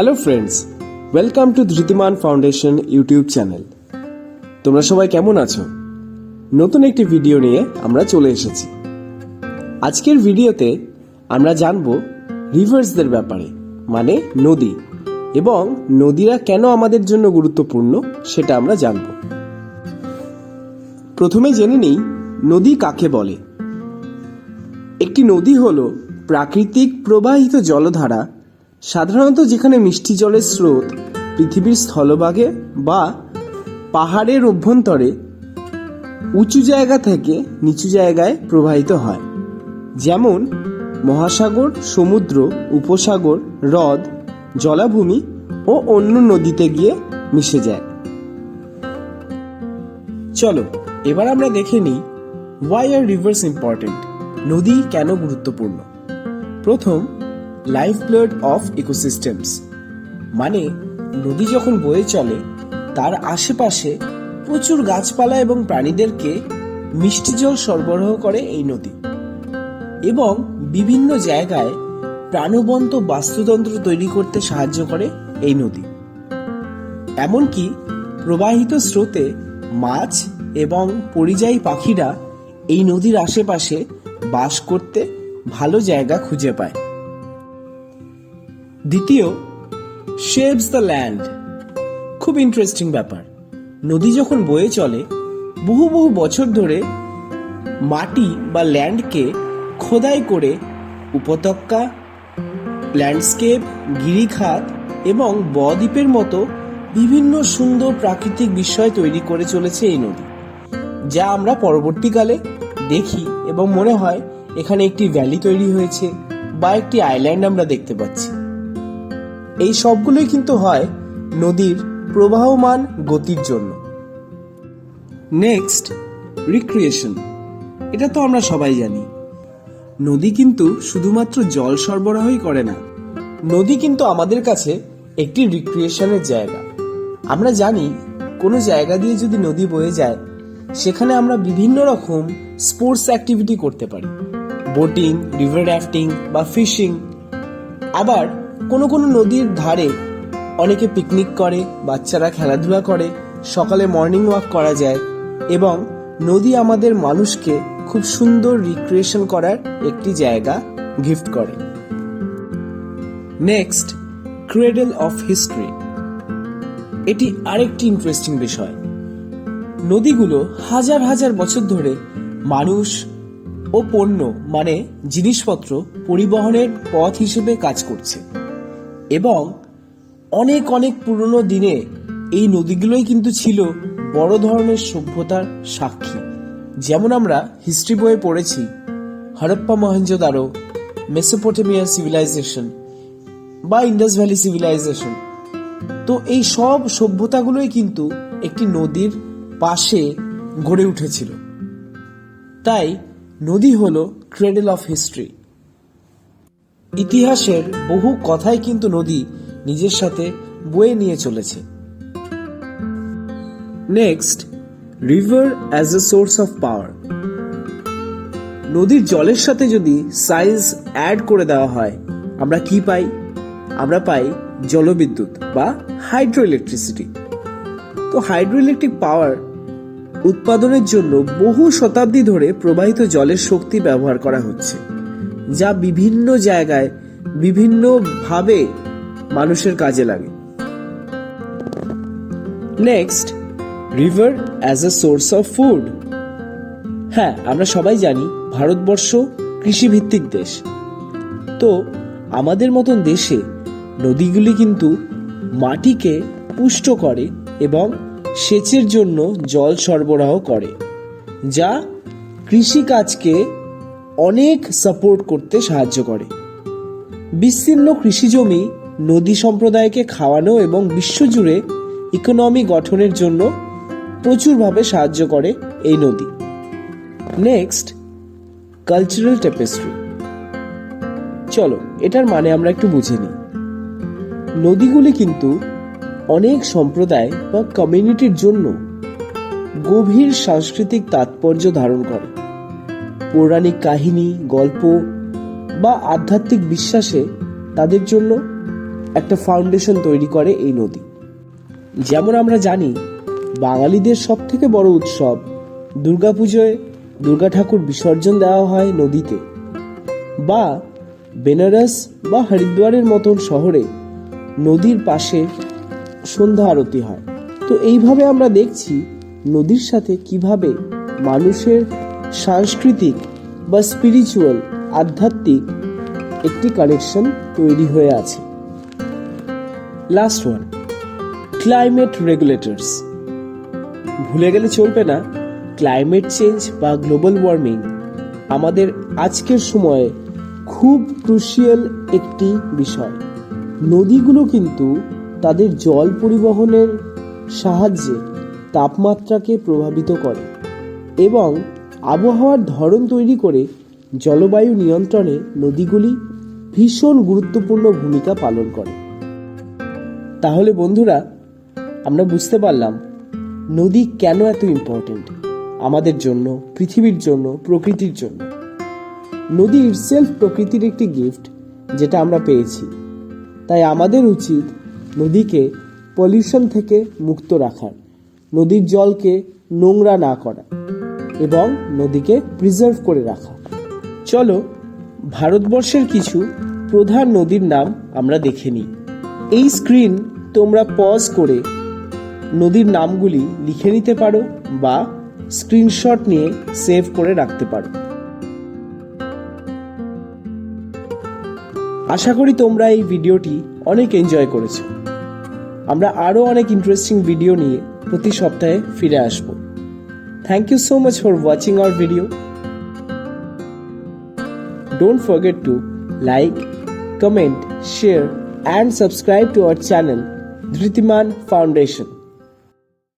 Hello friends welcome to Dhritiman foundation YouTube channel তোমরা সবাই কেমন আছো? নতুন একটি ভিডিও নিয়ে আমরা চলে এসেছি। আজকের ভিডিওতে আমরা জানব রিভার্সদের ব্যাপারে মানে নদী, এবং নদীরা কেন আমাদের জন্য গুরুত্বপূর্ণ সেটা আমরা জানব। প্রথমে জেনে নিই, নদী কাকে বলে? একটি নদী হল প্রাকৃতিক প্রবাহিত জলধারা সাধারণত যেখানে মিষ্টি জলের স্রোত পৃথিবীর স্থলভাগে বা পাহাড়ের অভ্যন্তরে উঁচু জায়গা থেকে নিচু জায়গায় প্রবাহিত হয়, যেমন মহাসাগর, সমুদ্র, উপসাগর, হ্রদ, জলাভূমি ও অন্য নদীতে গিয়ে মিশে যায়। চলো, এবার আমরা দেখে নিই ওয়াই আর রিভার্স ইম্পর্টেন্ট নদী কেন গুরুত্বপূর্ণ? প্রথম লাইফ ব্লাড অফ ইকোসিস্টেমস মানে নদী যখন বয়ে চলে, তার আশেপাশে প্রচুর গাছপালা এবং প্রাণীদেরকে মিষ্টি জল সরবরাহ করে এই নদী। এবং বিভিন্ন জায়গায় প্রাণবন্ত বাস্তুতন্ত্র তৈরি করতে সাহায্য করে এই নদী। এমনকি প্রবাহিত স্রোতে মাছ এবং পরিযায়ী পাখিরা এই নদীর আশেপাশে বাস করতে ভালো জায়গা খুঁজে পায়। দ্বিতীয় শেপস দ্য ল্যান্ড খুব ইন্টারেস্টিং ব্যাপার। নদী যখন বয়ে চলে, বহু বহু বছর ধরে মাটি বা ল্যান্ডকে খোদাই করে উপত্যকা ল্যান্ডস্কেপ গিরিখাত এবং বদ্বীপের মতো বিভিন্ন সুন্দর প্রাকৃতিক বিষয় তৈরি করে চলেছে এই নদী, যা আমরা পরবর্তীকালে দেখি এবং মনে হয় এখানে একটি ভ্যালি তৈরি হয়েছে বা একটি আইল্যান্ড আমরা দেখতে পাচ্ছি। এই সবগুলোই কিন্তু হয় নদীর প্রবাহমান গতির জন্য। নেক্সট রিক্রিয়েশন এটা তো আমরা সবাই জানি। নদী কিন্তু শুধুমাত্র জল সরবরাহই করে না। নদী কিন্তু আমাদের কাছে একটি রিক্রিয়েশনের জায়গা। আমরা জানি কোনো জায়গা দিয়ে যদি নদী বয়ে যায় সেখানে আমরা বিভিন্ন রকম স্পোর্টস অ্যাক্টিভিটি করতে পারি। বোটিং রিভার রাফটিং বা ফিশিং আবার কোনো কোনো নদীর ধারে অনেকে পিকনিক করে, বাচ্চারা খেলাধুলা করে, সকালে মর্নিং ওয়াক করা যায় এবং নদী আমাদের মানুষকে খুব সুন্দর রিক্রিয়েশন করার একটি জায়গা গিফট করে। নেক্সট ক্রেডেল অফ হিস্ট্রি এটি আরেকটি ইন্টারেস্টিং বিষয়। নদীগুলো হাজার হাজার বছর ধরে মানুষ ও পণ্য মানে জিনিসপত্র পরিবহনের পথ হিসেবে কাজ করছে। এবং অনেক অনেক পুরনো দিনে এই নদীগুলোই কিন্তু ছিল বড় ধরনের সভ্যতার সাক্ষী। যেমন আমরা হিস্ট্রি বইয়ে পড়েছি, হরপ্পা মহেঞ্জোদারো মেসোপটেমিয়া সিভিলাইজেশন বা ইন্ডাস ভ্যালি সিভিলাইজেশন। তো এই সব সভ্যতাগুলোই কিন্তু একটি নদীর পাশে গড়ে উঠেছিল। তাই নদী হলো ক্রেডেল অফ হিস্ট্রি। ইতিহাসের বহু কথাই কিন্তু নদী নিজের সাথে বয়ে নিয়ে চলেছে। Next river as a source of power নদীর জলের সাথে যদি সাইজ অ্যাড করে দেওয়া হয়, আমরা কি পাই? আমরা পাই জলবিদ্যুৎ বা হাইড্রো ইলেকট্রিসিটি তো হাইড্রো ইলেকট্রিক পাওয়ার উৎপাদনের জন্য বহু শতাব্দী ধরে প্রবাহিত জলের শক্তি ব্যবহার করা হচ্ছে। যা বিভিন্ন জায়গায় বিভিন্নভাবে মানুষের কাজে লাগে। Next river as a source of food হ্যাঁ আমরা সবাই জানি ভারতবর্ষ কৃষিভিত্তিক দেশ। তো আমাদের মতন দেশে নদীগুলি কিন্তু মাটিকে পুষ্ট করে এবং সেচের জন্য জল সরবরাহ করে, যা কৃষিকাজকে অনেক সাপোর্ট করতে সাহায্য করে। বিস্তীর্ণ কৃষিজমি নদী সম্প্রদায়কে খাওয়ানো এবং বিশ্বজুড়ে ইকোনমি গঠনের জন্য প্রচুরভাবে সাহায্য করে এই নদী। নেক্সট কালচারাল টেপেস্ট্রি চলো, এটার মানে আমরা একটু বুঝে নিই। নদীগুলি কিন্তু অনেক সম্প্রদায় বা কমিউনিটির জন্য গভীর সাংস্কৃতিক তাৎপর্য ধারণ করে। পৌরাণিক কাহিনী, গল্প বা আধ্যাত্মিক বিশ্বাসে তাদের জন্য একটা ফাউন্ডেশন তৈরি করে এই নদী। যেমন আমরা জানি, বাঙালিদের সব থেকে বড় উৎসব দুর্গাপুজোয় দুর্গা ঠাকুর বিসর্জন দেওয়া হয় নদীতে বা বেনারস বা হরিদ্বারের মতন শহরে নদীর পাশে সন্ধ্যা আরতি হয়। তো এইভাবে আমরা দেখছি নদীর সাথে কীভাবে মানুষের সাংস্কৃতিক বা স্পিরিচুয়াল আধ্যাত্মিক একটি কানেকশন তৈরি হয়ে আছে। লাস্ট ওয়ান ক্লাইমেট রেগুলেটরস ভুলে গেলে চলবে না ক্লাইমেট চেঞ্জ বা গ্লোবাল ওয়ার্মিং আমাদের আজকের সময়ে খুব ক্রুশিয়াল একটি বিষয়। নদীগুলো কিন্তু তাদের জল পরিবহনের সাহায্যে তাপমাত্রাকে প্রভাবিত করে এবং আবহাওয়ার ধরন তৈরি করে জলবায়ু নিয়ন্ত্রণে নদীগুলি ভীষণ গুরুত্বপূর্ণ ভূমিকা পালন করে। তাহলে বন্ধুরা, আমরা বুঝতে পারলাম নদী কেন এত ইম্পর্টেন্ট আমাদের জন্য, পৃথিবীর জন্য, প্রকৃতির জন্য। নদী ইটসেলফ প্রকৃতির একটি গিফট যেটা আমরা পেয়েছি। তাই আমাদের উচিত নদীকে পলিউশন থেকে মুক্ত রাখার, নদীর জলকে নোংরা না করা। এবং নদীকে প্রিজার্ভ করে রাখা। চলো, ভারতবর্ষের কিছু প্রধান নদীর নাম আমরা দেখে নিই। এই স্ক্রিন তোমরা পজ করে নদীর নামগুলি লিখে নিতে পারো বা স্ক্রিনশট নিয়ে সেভ করে রাখতে পারো। আশা করি তোমরা এই ভিডিওটি অনেক এনজয় করেছ। আমরা আরও অনেক ইন্টারেস্টিং ভিডিও নিয়ে প্রতি সপ্তাহে ফিরে আসব। Thank you so much for watching our video. Don't forget to like, comment, share and subscribe to our channel Dhritiman Foundation.